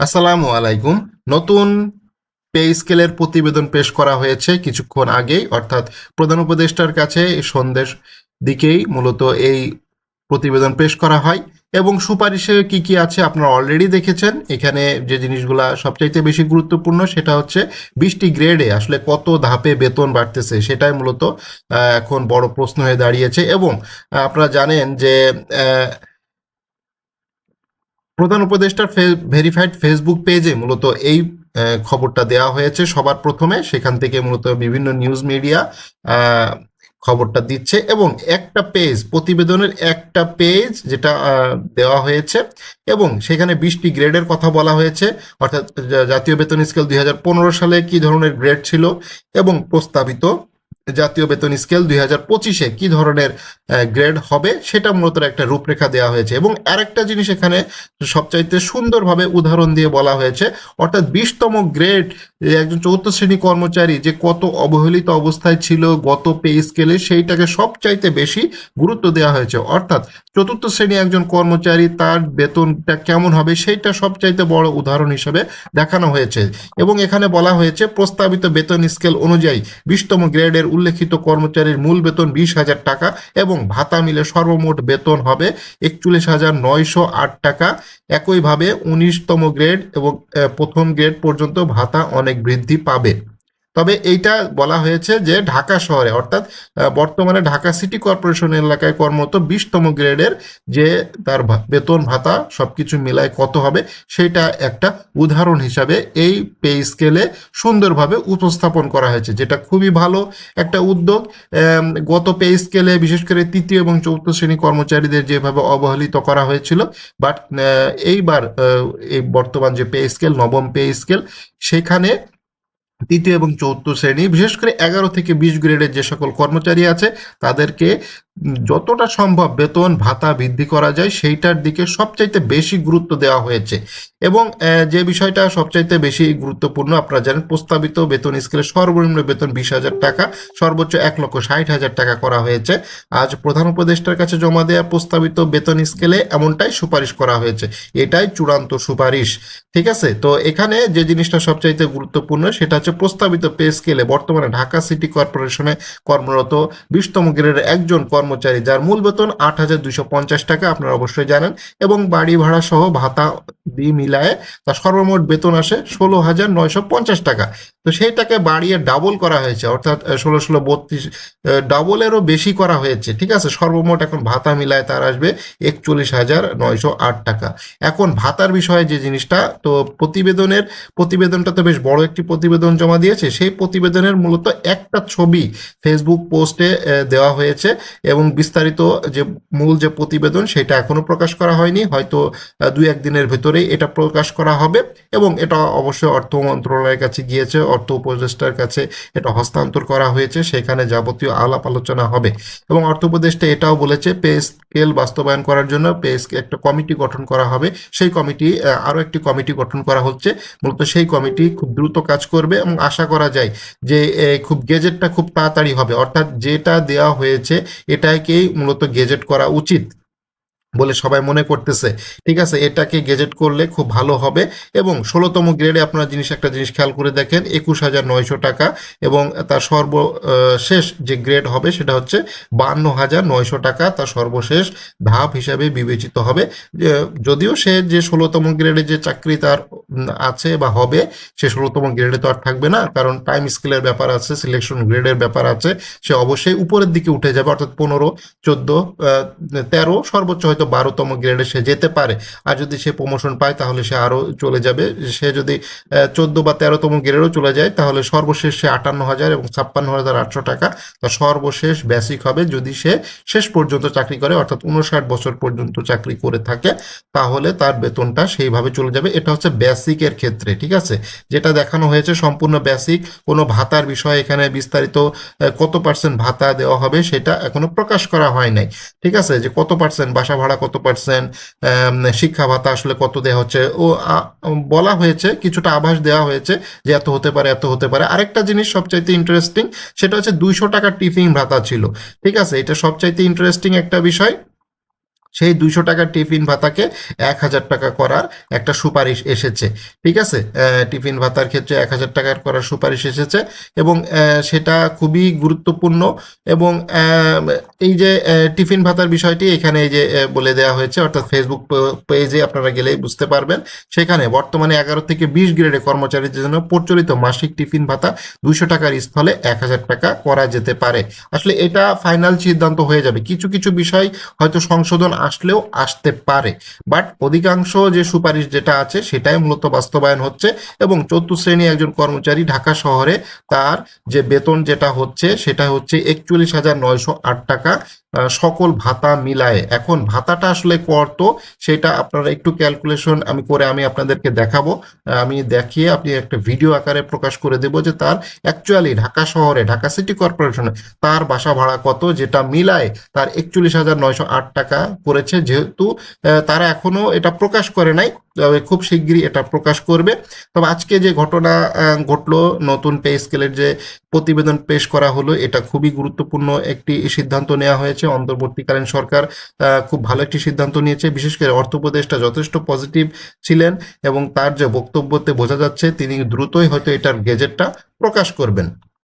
আসসালামু আলাইকুম। নতুন পে স্কেলের প্রতিবেদন পেশ করা হয়েছে কিছুক্ষণ আগেই অর্থাৎ প্রধান উপদেষ্টার কাছে সন্ধ্যের দিকেই মূলত এই প্রতিবেদন পেশ করা হয়। এবং সুপারিশে কি কি আছে আপনারা অলরেডি দেখেছেন। এখানে যে জিনিসগুলা সবচাইতে বেশি গুরুত্বপূর্ণ সেটা হচ্ছে বিশটি গ্রেডে আসলে কত ধাপে বেতন বাড়তেছে সেটাই মূলত এখন বড় প্রশ্ন হয়ে দাঁড়িয়েছে। এবং আপনারা জানেন যে প্রধান উপদেষ্টার ভেরিফাইড ফেসবুক পেজে মূলত এই খবরটা দেওয়া হয়েছে। সবার প্রথমে সেখান থেকে মূলত বিভিন্ন নিউজ মিডিয়া খবরটা দিচ্ছে এবং একটা পেজ প্রতিবেদনের একটা পেজ যেটা দেওয়া হয়েছে এবং সেখানে বিশটি গ্রেডের কথা বলা হয়েছে। অর্থাৎ জাতীয় বেতন স্কেল দুই হাজার পনেরো সালে কি ধরনের গ্রেড ছিল এবং প্রস্তাবিত জাতীয় বেতন স্কেল দুই হাজার পঁচিশে কি ধরনের গ্রেড হবে সেটা মূলত একটা রূপরেখা দেওয়া হয়েছে। এবং আরেকটা জিনিস এখানে সবচাইতে সুন্দরভাবে উদাহরণ দিয়ে বলা হয়েছে, অর্থাৎ বিশতম গ্রেড একজন চতুর্থ শ্রেণি কর্মচারী যে কত অবহেলিত অবস্থায় ছিল, গত পে স্কেলে সেইটাকে সবচাইতে বেশি গুরুত্ব দেওয়া হয়েছে। অর্থাৎ চতুর্থ শ্রেণি একজন কর্মচারী তার বেতনটা কেমন হবে সেইটা সবচাইতে বড় উদাহরণ হিসেবে দেখানো হয়েছে। এবং এখানে বলা হয়েছে, প্রস্তাবিত বেতন স্কেল অনুযায়ী বিশতম গ্রেডের উল্লেখিত কর্মচারীর মূল বেতন বিশ হাজার টাকা এবং ভাতা মিলে সর্বমোট বেতন হবে একচল্লিশ হাজার নয়শো আট টাকা। একইভাবে উনিশতম গ্রেড এবং প্রথম গ্রেড পর্যন্ত ভাতা অনেক বৃদ্ধি পাবে। তবে এইটা বলা হয়েছে যে ঢাকা শহরে, অর্থাৎ বর্তমানে ঢাকা সিটি কর্পোরেশন এলাকায় কর্মরত বিশতম গ্রেডের যে তার বেতন ভাতা সবকিছু মিলায় কত হবে সেটা একটা উদাহরণ হিসাবে এই পে স্কেলে সুন্দরভাবে উপস্থাপন করা হয়েছে, যেটা খুবই ভালো একটা উদ্যোগ। গত পে স্কেলে বিশেষ করে তৃতীয় এবং চতুর্থ শ্রেণি কর্মচারীদের যেভাবে অবহেলিত করা হয়েছিল, বাট এইবার এই বর্তমান যে পে স্কেল, নবম পে স্কেল, সেখানে তৃতীয় এবং চতুর্থ শ্রেণি, বিশেষ করে এগারো থেকে বিশ গ্রেডের যে সকল কর্মচারী আছে, তাদেরকে যতটা সম্ভব বেতন, ভাতা বৃদ্ধি করা যায়, সেইটার দিকে সবচাইতে বেশি গুরুত্ব দেওয়া হয়েছে। এবং যে বিষয়টা সবচাইতে বেশি গুরুত্বপূর্ণ, আপনারা জানেন প্রস্তাবিত বেতন স্কেলে সর্বনিম্ন বেতন বিশ হাজার টাকা, সর্বোচ্চ এক লক্ষ ষাট হাজার টাকা করা হয়েছে। আজ প্রধান উপদেষ্টার কাছে জমা দেওয়া প্রস্তাবিত বেতন স্কেলে এমনটাই সুপারিশ করা হয়েছে। এটাই চূড়ান্ত সুপারিশ। ঠিক আছে? তো এখানে যে জিনিসটা সবচাইতে গুরুত্বপূর্ণ, সেটা হচ্ছে প্রস্তাবিত পে স্কেলে বর্তমানে ঢাকা সিটি কর্পোরেশনে কর্মরত বিশতম গ্রেডের একজন কর্মচারী, যার মূল বেতন আট হাজার দুইশো পঞ্চাশ টাকা, আপনারা অবশ্যই জানেন। এবং বাড়ি ভাড়া সহ ভাতা দিয়ে মিলায়ে তার সর্বমোট বেতন আসে ষোলো হাজার নয়শো পঞ্চাশ টাকা। তো সেইটাকে বাড়িয়ে ডাবল করা হয়েছে, অর্থাৎ ষোলো ষোলো বত্রিশ ডাবলেরও বেশি করা হয়েছে, ঠিক আছে? সর্বমোট এখন ভাতা মিলায় তার আসবে একচল্লিশ হাজার নয়শো আট টাকা। এখন ভাতার বিষয়ে যে জিনিসটা, তো প্রতিবেদনের, প্রতিবেদনটা তো বেশ বড় একটি প্রতিবেদন জমা দিয়েছে, সেই প্রতিবেদনের মূলত একটা ছবি ফেসবুক পোস্টে দেওয়া হয়েছে এবং বিস্তারিত যে মূল যে প্রতিবেদন সেটা এখনও প্রকাশ করা হয়নি, হয়তো দুই একদিনের ভেতরেই এটা প্রকাশ করা হবে এবং এটা অবশ্যই অর্থ মন্ত্রণালয়ের কাছে গিয়েছে অর্থ উপদেষ্টার কাছে এটা হস্তান্তর করা হয়েছে, সেখানে যাবতীয় আলাপ আলোচনা হবে। এবং অর্থ উপদেষ্টা এটাও বলেছে, পে স্কেল বাস্তবায়ন করার জন্য পে একটা কমিটি গঠন করা হবে। সেই কমিটি আরও একটি কমিটি গঠন করা হচ্ছে। মূলত সেই কমিটি খুব দ্রুত কাজ করবে এবং আশা করা যায় যে খুব গেজেটটা খুব তাড়াতাড়ি হবে। অর্থাৎ যেটা দেওয়া হয়েছে, এটাকেই মূলত গেজেট করা উচিত। বলে সবাই মনে করতেছে। ঠিক আছে, এটাকে গেজেট করলে খুব ভালো হবে এবং ষোলোতম গ্রেডে আপনারা জিনিস, একটা জিনিস খেয়াল করে দেখেন, একুশ হাজার নয়শো টাকা এবং তার সর্বশেষ যে গ্রেড হবে সেটা হচ্ছে বান্ন হাজার নয়শো টাকা। তার সর্বশেষ ধাপ হিসাবে বিবেচিত হবে। যদিও সে যে ষোলোতম গ্রেডে যে চাকরি তার আছে বা হবে, সে ষোলোতম গ্রেডে তো আর থাকবে না, কারণ টাইম স্কেলের ব্যাপার আছে সিলেকশন গ্রেডের ব্যাপার আছে, সে অবশ্যই উপরের দিকে উঠে যাবে, অর্থাৎ পনেরো, চোদ্দ তেরো, সর্বোচ্চ হয়তো বারোতম গ্রেডে সে যেতে পারে। আর যদি সে প্রমোশন পায়, তাহলে সে আরও চলে যাবে। সে যদি চোদ্দ বা তেরোতম গ্রেডেও চলে যায়, তাহলে সর্বশেষ সে আটান্ন হাজার এবং ছাপ্পান্ন হাজার আটশো টাকা তার সর্বশেষ বেসিক হবে। যদি সে শেষ পর্যন্ত চাকরি করে, অর্থাৎ উনষাট বছর পর্যন্ত চাকরি করে থাকে, তাহলে তার বেতনটা সেইভাবে চলে যাবে। এটা হচ্ছে বেসিকের ক্ষেত্রে, ঠিক আছে? যেটা দেখানো হয়েছে সম্পূর্ণ বেসিক কোনো ভাতার বিষয়ে এখানে বিস্তারিত কত পার্সেন্ট ভাতা দেওয়া হবে সেটা এখনও প্রকাশ করা হয় নাই, ঠিক আছে? যে কত পার্সেন্ট বাসা ভাড়া, কত পার্সেন্ট শিক্ষা ভাতা আসলে কত দেওয়া হচ্ছে? ও বলা হয়েছে, কিছুটা আভাস দেওয়া হয়েছে যে এত হতে পারে, এত হতে পারে। আরেকটা জিনিস সবচাইতে ইন্টারেস্টিং সেটা হচ্ছে দুইশো টাকার টিফিন ভাতা ছিল, ঠিক আছে? এটা সবচাইতে ইন্টারেস্টিং একটা বিষয়। সেই দুইশো টাকার টিফিন ভাতাকে এক হাজার টাকা করার একটা সুপারিশ এসেছে। ঠিক আছে? টিফিন ভাতার ক্ষেত্রে এক হাজার টাকার করার সুপারিশ এসেছে এবং সেটা খুবই গুরুত্বপূর্ণ এবং এই যে টিফিন ভাতার বিষয়টি এখানে এই যে বলে দেওয়া হয়েছে, অর্থাৎ ফেসবুক পেজে আপনারা গেলেই বুঝতে পারবেন। সেখানে বর্তমানে এগারো থেকে বিশ গ্রেডে কর্মচারীদের জন্য প্রচলিত মাসিক টিফিন ভাতা দুইশো টাকার স্থলে এক হাজার টাকা করা যেতে পারে। আসলে এটা ফাইনাল সিদ্ধান্ত হয়ে যাবে। কিছু কিছু বিষয় হয়তো সংশোধন আসলেও আসতে পারে। বাট অধিকাংশ যে সুপারিশ যেটা আছে, সেটাই মূলত বাস্তবায়ন হচ্ছে এবং চতুর্থ শ্রেণি একজন কর্মচারী ঢাকা শহরে তার যে বেতন যেটা হচ্ছে, সেটা হচ্ছে একচল্লিশ হাজার নয়শো আট টাকা সকল ভাতা মিলায়ে। এখন ভাতাটা আসলে কত সেটা আপনারা একটু ক্যালকুলেশন আমি করে আমি আপনাদেরকে দেখাবো। আমি দেখিয়ে আপনি একটা ভিডিও আকারে প্রকাশ করে দেব যে তার অ্যাকচুয়ালি ঢাকা শহরে, ঢাকা সিটি কর্পোরেশনে তার বাসা ভাড়া কত, যেটা মিলায় তার একচল্লিশ হাজার নয়শো আট টাকা করেছে যেহেতু তারা এখনও এটা প্রকাশ করে নাই, তবে খুব শিগগিরই এটা প্রকাশ করবে। তবে আজকে যে ঘটনা ঘটলো, নতুন পে স্কেলের যে প্রতিবেদন পেশ করা হলো, এটা খুবই গুরুত্বপূর্ণ একটি সিদ্ধান্ত নেওয়া হয়েছে। অন্তর্বর্তীকালীন সরকার খুব ভালো একটি সিদ্ধান্ত নিয়েছে। বিশেষ করে অর্থপ্রদেশটা যথেষ্ট পজিটিভ ছিলেন এবং তার যে বক্তব্যতে বোঝা যাচ্ছে, তিনি দ্রুতই হয়তো এটার গেজেটটা প্রকাশ করবেন।